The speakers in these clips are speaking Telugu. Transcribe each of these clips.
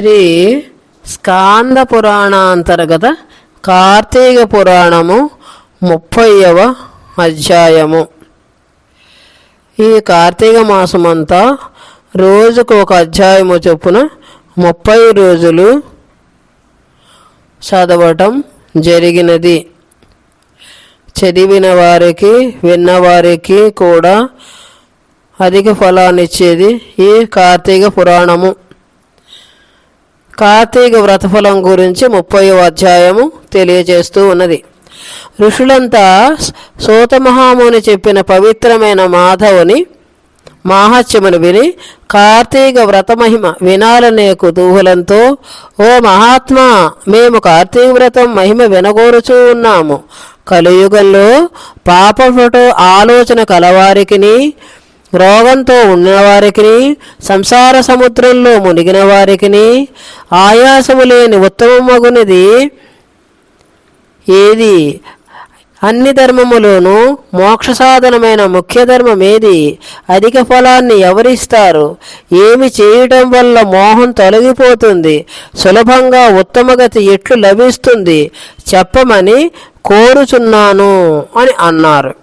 శ్రీ స్కాంద పురాణాంతర్గత కార్తీక పురాణము ముప్పైవ అధ్యాయము. ఈ కార్తీక మాసమంతా రోజుకు ఒక అధ్యాయము చొప్పున ముప్పై రోజులు చదవటం జరిగినది. చదివిన వారికి విన్నవారికి కూడా అధిక ఫలాన్నిచ్చేది ఈ కార్తీక పురాణము. కార్తీక వ్రతఫలం గురించి ముప్పై అధ్యాయము తెలియజేస్తూ ఉన్నది. ఋషులంతా సూత మహాముని చెప్పిన పవిత్రమైన మాధవుని మాహాత్యమును విని కార్తీక వ్రత మహిమ వినాలనే కుతూహలంతో ఓ మహాత్మా మేము కార్తీక వ్రతం మహిమ వినగోరుచూ ఉన్నాము. కలియుగంలో పాపఫోటో ఆలోచన కలవారికిని రోగంతో ఉన్నవారికి సంసార సముద్రంలో మునిగిన వారికి ఆయాసము లేని ఉత్తమమగునిది ఏది? అన్ని ధర్మములోనూ మోక్ష సాధనమైన ముఖ్య ధర్మం ఏది? అధిక ఫలాన్ని ఎవరిస్తారు? ఏమి చేయటం వల్ల మోహం తొలగిపోతుంది? సులభంగా ఉత్తమగతి ఎట్లు లభిస్తుంది? చెప్పమని కోరుచున్నాను అని అన్నారు.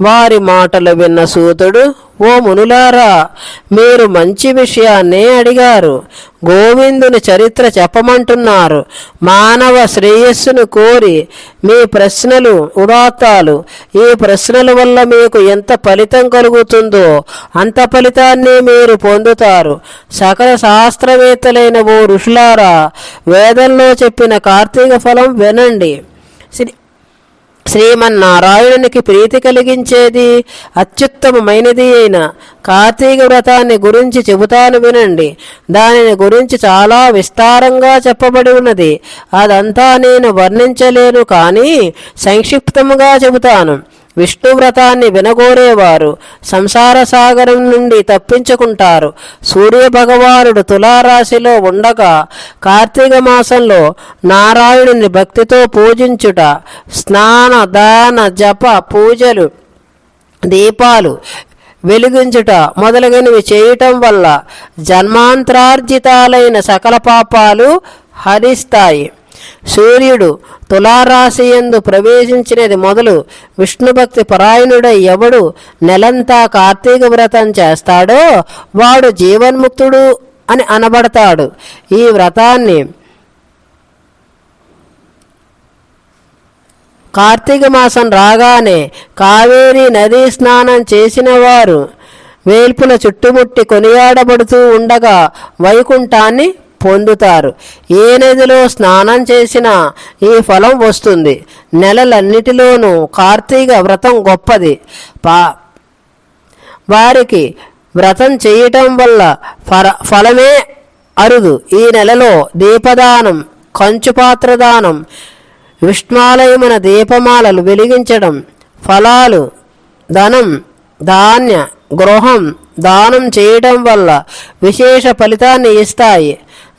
వారి మాటలు విన్న సూతుడు ఓ మునులారా మీరు మంచి విషయాన్నే అడిగారు. గోవిందుని చరిత్ర చెప్పమంటున్నారు. మానవ శ్రేయస్సును కోరి మీ ప్రశ్నలు ఉదాత్తాలు. ఈ ప్రశ్నల వల్ల మీకు ఎంత ఫలితం కలుగుతుందో అంత ఫలితాన్ని మీరు పొందుతారు. సకల శాస్త్రవేత్తలైన ఓ ఋషులారా వేదంలో చెప్పిన కార్తీక ఫలం వినండి. శ్రీ శ్రీమన్నారాయణునికి ప్రీతి కలిగించేది అత్యుత్తమమైనది అయిన కార్తీక వ్రతాన్ని గురించి చెబుతాను వినండి. దానిని గురించి చాలా విస్తారంగా చెప్పబడి ఉన్నది. అదంతా నేను వర్ణించలేను కానీ సంక్షిప్తముగా చెబుతాను. విష్ణువ్రతాన్ని వినగోరేవారు. సంసార సాగరం నుండి తప్పించుకుంటారు. సూర్య భగవానుడు తులారాశిలో ఉండగా కార్తీక మాసంలో నారాయణుని భక్తితో పూజించుట స్నాన దాన జప పూజలు దీపాలు వెలిగించుట మొదలగునవి చేయటం వల్ల జన్మాంతరార్జితాలైన సకల పాపాలు హరిస్తాయి. సూర్యుడు తులారాశి ఎందు ప్రవేశించినది మొదలు విష్ణుభక్తి పరాయణుడై ఎవడు నెలంతా కార్తీక వ్రతం చేస్తాడో వాడు జీవన్ముక్తుడు అని అనబడతాడు. ఈ వ్రతాన్ని కార్తీక మాసం రాగానే కావేరీ నదీ స్నానం చేసిన వారు వేల్పుల చుట్టుముట్టి కొనియాడబడుతూ ఉండగా వైకుంఠాన్ని పొందుతారు. ఏ నదిలో స్నానం చేసినా ఈ ఫలం వస్తుంది. నెలలన్నిటిలోనూ కార్తీక వ్రతం గొప్పది. పా వారికి వ్రతం చేయటం వల్ల ఫల ఫలమే అరుదు. ఈ నెలలో దీపదానం కంచుపాత్ర దానం విష్ణాలయమున దీపమాలలు వెలిగించడం ఫలాలు ధనం ధాన్య గృహం దానం చేయటం వల్ల విశేష ఫలితాన్ని ఇస్తాయి.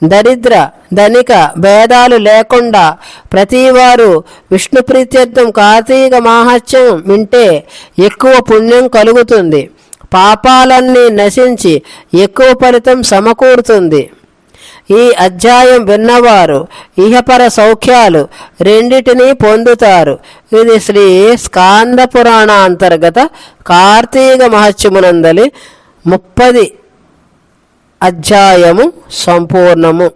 దరిద్ర ధనిక భేదాలు లేకుండా ప్రతివారు విష్ణు ప్రీత్యర్థం కార్తీక మాహాత్యం వింటే ఎక్కువ పుణ్యం కలుగుతుంది. పాపాలన్నీ నశించి ఎక్కువ ఫలితం సమకూరుతుంది. ఈ అధ్యాయం విన్నవారు ఇహపర సౌఖ్యాలు రెండిటినీ పొందుతారు. ఇది శ్రీ స్కాంద పురాణ అంతర్గత కార్తీక మహత్యమునందలి ముప్పది అధ్యాయము సంపూర్ణము.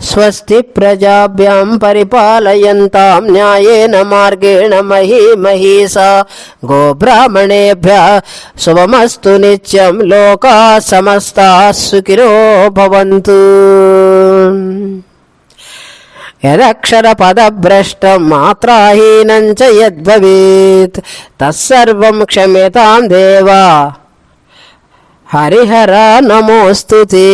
స్వస్తి ప్రజాభ్యాం పరిపాలయంతాం న్యాయేన మార్గేణ మహీ మహీసా. గోబ్రాహ్మణేభ్య శుభమస్తు నిత్యం లోకా సమస్తా సుఖిరో భవంతు. యదక్షర పదభ్రష్టం మాత్రాహీనం చ యద్భవేత్. తత్సర్వం క్షమ్యతాం దేవా. హరిహర నమోస్తుతే.